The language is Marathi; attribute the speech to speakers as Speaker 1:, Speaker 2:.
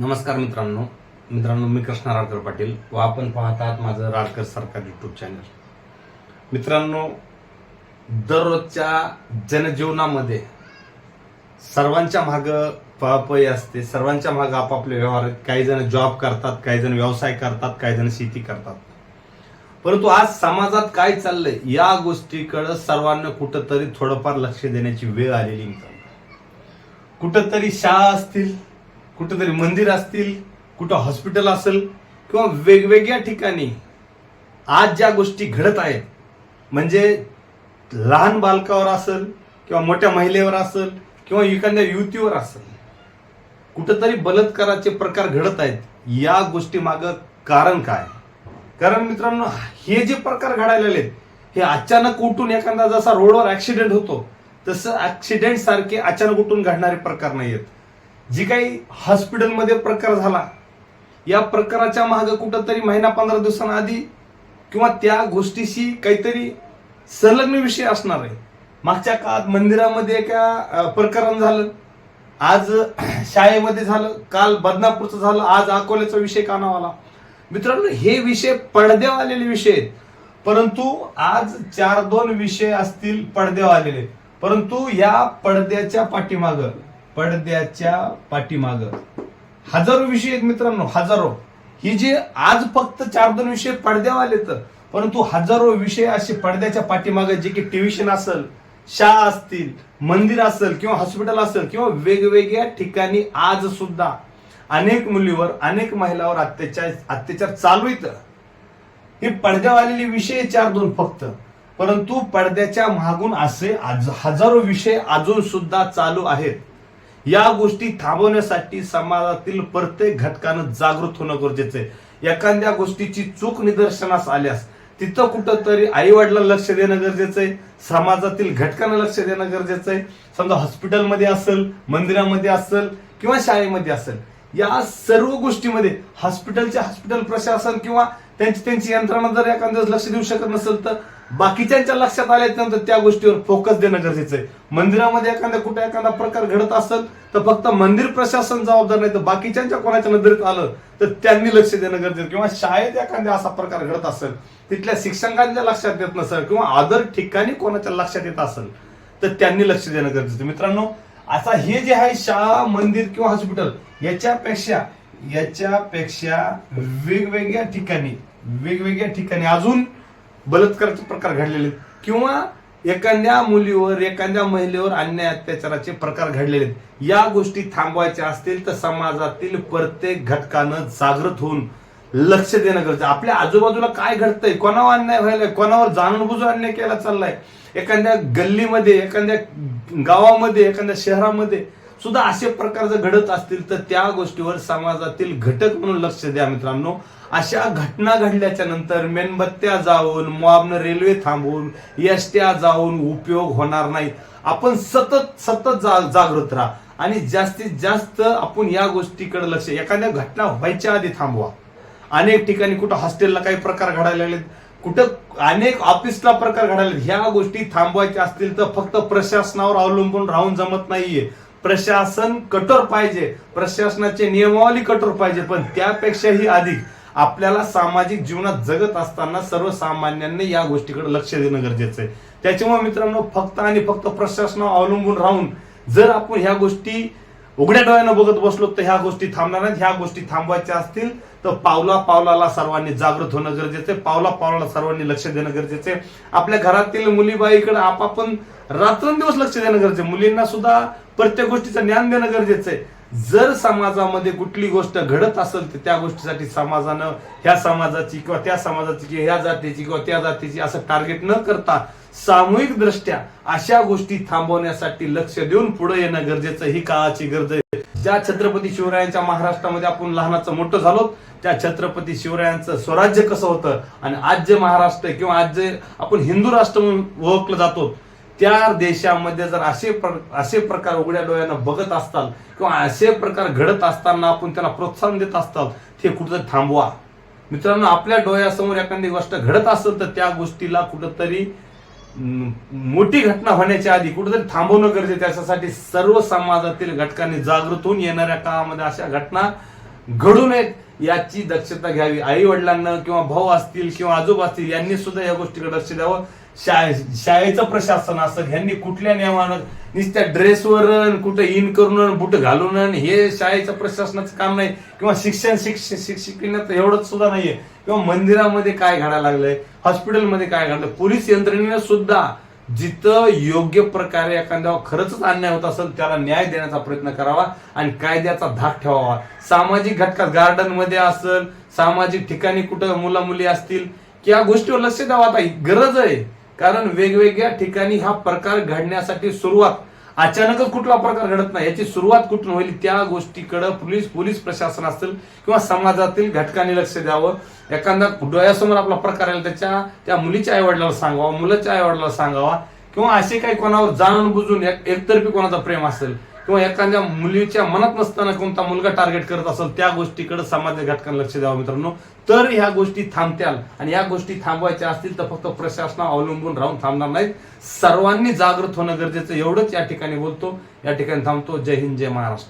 Speaker 1: नमस्कार मित्रांनो. मित्रांनो मी कृष्णा राडकर पाटील व आपण पाहत आहात माझं राडकर सरकार यूट्यूब चॅनल मित्रांनो दररोजच्या जनजीवनामध्ये सर्वांच्या माग पळापळी असते. सर्वांच्या माग आपापले व्यवहार आहेत. काही जण जॉब करतात काही जण व्यवसाय करतात काही जण शेती करतात. परंतु आज समाजात काय चाललंय या गोष्टीकडे सर्वांना कुठंतरी थोडंफार लक्ष देण्याची वेळ आलेली मित्रांनो. कुठंतरी शाळा असतील कुठंतरी मंदिर असतील कुठं हॉस्पिटल असेल किंवा वेगवेगळ्या ठिकाणी आज ज्या गोष्टी घडत आहेत म्हणजे लहान बालकावर असेल किंवा मोठ्या महिलेवर असेल किंवा एखाद्या युवतीवर असेल कुठंतरी बलात्काराचे प्रकार घडत आहेत या गोष्टी मागं कारण काय? कारण मित्रांनो हे जे प्रकार घडायला आहेत हे अचानक उठून एखादा जसा रोडवर ऍक्सिडेंट होतो तसं ऍक्सिडेंट सारखे अचानक उठून घडणारे प्रकार नाही आहेत जी काही हॉस्पिटलमध्ये प्रकार झाला या प्रकाराच्या मागं कुठंतरी महिना पंधरा दिवसांआधी किंवा त्या गोष्टीशी काहीतरी संलग्न विषय असणार आहे. मागच्या काळात मंदिरामध्ये एका प्रकरण झालं. आज शाळेमध्ये झालं काल बदनापूरचं झालं आज अकोल्याचा विषय कानावर आला. मित्रांनो हे विषय पडद्यावर आलेले विषय आहेत. परंतु आज चार दोन विषय असतील पडद्यावर आलेले परंतु या पडद्याच्या पाठीमागं पडद्याच्या पाठीमाग. हजारो विषय आहेत मित्रांनो हजारो. ही जे आज फक्त चार दोन विषय पडद्यावर तर परंतु हजारो विषय असे पडद्याच्या पाठीमागे जे की ट्युशन असेल शाळा असतील मंदिर असेल किंवा हॉस्पिटल असेल किंवा वेगवेगळ्या ठिकाणी आज सुद्धा अनेक मुलीवर अनेक महिलावर अत्याचार अत्याचार चालू आहेत. हे पडद्यावर आलेले विषय चार दोन फक्त. परंतु पडद्याच्या मागून असे आज- हजारो विषय अजून सुद्धा चालू आहेत. या गोष्टी थांबवण्यासाठी समाजातील प्रत्येक घटकानं जागृत होणं गरजेचं आहे. एखाद्या गोष्टीची चूक निदर्शनास आल्यास तिथं कुठंतरी आई वडिलांना लक्ष देणं गरजेचं आहे. समाजातील घटकांना लक्ष देणं गरजेचं आहे. समजा हॉस्पिटलमध्ये असेल मंदिरामध्ये असेल किंवा शाळेमध्ये असेल या सर्व गोष्टीमध्ये हॉस्पिटलचे हॉस्पिटल प्रशासन किंवा त्यांची त्यांची यंत्रणा जर एखाद्या लक्ष देऊ शकत नसेल तर बाकीच्यांच्या लक्षात आल्यानंतर त्या गोष्टीवर फोकस देणं गरजेचं आहे. मंदिरामध्ये एखाद्या कुठे एखादा प्रकार घडत असेल तर फक्त मंदिर प्रशासन जबाबदार नाही तर बाकीच्यांच्या कोणाच्या नजरेत आलं तर त्यांनी लक्ष देणं गरजेचं किंवा शाळेत एखाद्या असा प्रकार घडत असेल तिथल्या शिक्षकांच्या लक्षात येत नसेल किंवा आदर ठिकाणी कोणाच्या लक्षात येत असेल तर त्यांनी लक्ष देणं गरजेचं मित्रांनो असा हे जे आहे शाळा मंदिर किंवा हॉस्पिटल याच्यापेक्षा याच्यापेक्षा वेगवेगळ्या ठिकाणी वेगवेगळ्या ठिकाणी अजून बलात्काराचे प्रकार घडलेले आहेत. किंवा एखाद्या मुलीवर एखाद्या महिलेवर अन्याय अत्याचाराचे प्रकार घडलेले आहेत. या गोष्टी थांबवायच्या असतील तर समाजातील प्रत्येक घटकानं जागृत होऊन लक्ष देणं गरजेचं आपल्या आजूबाजूला काय घडतंय? कोणावर अन्याय व्हायलाय कोणावर जाणूनबुजून अन्याय केला चाललाय? एखाद्या गल्लीमध्ये एखाद्या गावामध्ये एखाद्या शहरामध्ये सुद्धा असे प्रकार जर घडत असतील तर त्या गोष्टीवर समाजातील घटक म्हणून लक्ष द्या मित्रांनो. अशा घटना घडल्याच्या नंतर मेणबत्त्या जाऊन मॉबनं रेल्वे थांबवून एसट्या जाऊन उपयोग होणार नाही आपण सतत सतत जा जागृत राहा. आणि जास्तीत जास्त आपण या गोष्टीकडे लक्ष एखाद्या घटना व्हायच्या आधी थांबवा. अनेक ठिकाणी कुठं हॉस्टेलला काही प्रकार घडायला लागलेत. कुठं अनेक ऑफिसला प्रकार घडायला ह्या गोष्टी थांबवायच्या असतील तर फक्त प्रशासनावर अवलंबून राहून जमत नाहीये. प्रशासन कठोर पाहिजे. प्रशासनाचे नियमावली कठोर पाहिजे पण त्यापेक्षाही अधिक. आपल्याला सामाजिक जीवनात जगत असताना सर्वसामान्यांनी या गोष्टीकडे लक्ष देणं गरजेचं आहे. त्याच्यामुळे मित्रांनो फक्त आणि फक्त प्रशासनावर अवलंबून राहून जर आपण ह्या गोष्टी उघड्या डोळ्यानं बघत बसलो तर ह्या गोष्टी थांबणार नाहीत. ह्या गोष्टी थांबवायच्या असतील तर पावला पावलाला सर्वांनी जागृत होणं गरजेचं आहे. पावला पावलाला सर्वांनी लक्ष देणं गरजेचं आहे. आपल्या घरातील मुलीबाईकडे आपापण रात्रंदिवस लक्ष देणं गरजेचं आहे. मुलींना सुद्धा प्रत्येक गोष्टीचं ज्ञान देणं गरजेचं आहे. जर समाजामध्ये कुठली गोष्ट घडत असेल तर त्या गोष्टीसाठी समाजानं ह्या समाजाची किंवा त्या समाजाची किंवा ह्या जातीची किंवा त्या जातीची असं टार्गेट न करता सामूहिक दृष्ट्या अशा गोष्टी थांबवण्यासाठी लक्ष देऊन पुढे येणं गरजेचं ही काळाची गरज आहे. ज्या छत्रपती शिवरायांच्या महाराष्ट्रामध्ये आपण लहानाचं मोठं झालो त्या छत्रपती शिवरायांचं स्वराज्य कसं होतं आणि आज जे महाराष्ट्र किंवा आज जे आपण हिंदू राष्ट्र म्हणून ओळखलं जातो त्या देशामध्ये जर असे प्र- असे प्रकार उघड्या डोळ्यानं बघत असताल किंवा असे प्रकार घडत असताना आपण त्यांना प्रोत्साहन देत असताल ते कुठं थांबवा. मित्रांनो आपल्या डोळ्यासमोर एखादी गोष्ट घडत असेल तर त्या गोष्टीला कुठंतरी मोठी घटना होण्याच्या आधी कुठेतरी थांबवणं गरजेचं त्याच्यासाठी सर्व समाजातील घटकांनी जागृत होऊन येणाऱ्या काळामध्ये अशा घटना घडू नयेत याची दक्षता घ्यावी. आई वडिलांना किंवा भाऊ असतील किंवा आजोबा असतील यांनी सुद्धा या गोष्टीकडे लक्ष द्यावं. शाळे शाळेचं प्रशासन असं ह्यांनी कुठल्या नियमानं नुसत्या ड्रेसवर कुठं इन करून बुट घालून हे शाळेचं प्रशासनाचं काम नाही. किंवा शिक्षण शिक्ष शिक्षिकेनं एवढंच सुद्धा नाहीये. किंवा मंदिरामध्ये काय घडायला लागलंय हॉस्पिटलमध्ये काय घडलं पोलीस यंत्रणेनं सुद्धा जिथं योग्य प्रकारे एखाद्यावर खरंच अन्याय होत असेल त्याला न्याय देण्याचा प्रयत्न करावा आणि कायद्याचा धाक ठेवावा. सामाजिक घटकात गार्डनमध्ये असेल सामाजिक ठिकाणी कुठं मुला मुली असतील की या गोष्टीवर लक्ष द्यावं. आता गरज आहे. कारण वेगवेगळ्या ठिकाणी हा प्रकार घडण्यासाठी सुरुवात अचानकच कुठला प्रकार घडत नाही याची सुरुवात कुठून होईल त्या गोष्टीकडे पोलीस पोलीस प्रशासन असेल किंवा समाजातील घटकांनी लक्ष द्यावं. एखादा डोळ्यासमोर आपला प्रकार आला त्याच्या त्या मुलीच्या आईवडिलाला सांगावा मुलाच्या आईवडिलाला सांगावा किंवा असे काही कोणावर जाणून बुजून एकतर्फी कोणाचा प्रेम असेल किंवा एखाद्या मुलीच्या मनात नसताना कोणता मुलगा टार्गेट करत असेल त्या गोष्टीकडे समाज घटकांना लक्ष द्यावं मित्रांनो. तर ह्या गोष्टी थांबत्याल आणि या गोष्टी थांबवायच्या असतील तर फक्त प्रशासनावर अवलंबून राहून थांबणार नाहीत. सर्वांनी जागृत होणं गरजेचं एवढंच या ठिकाणी बोलतो. या ठिकाणी थांबतो. जय हिंद जय महाराष्ट्र.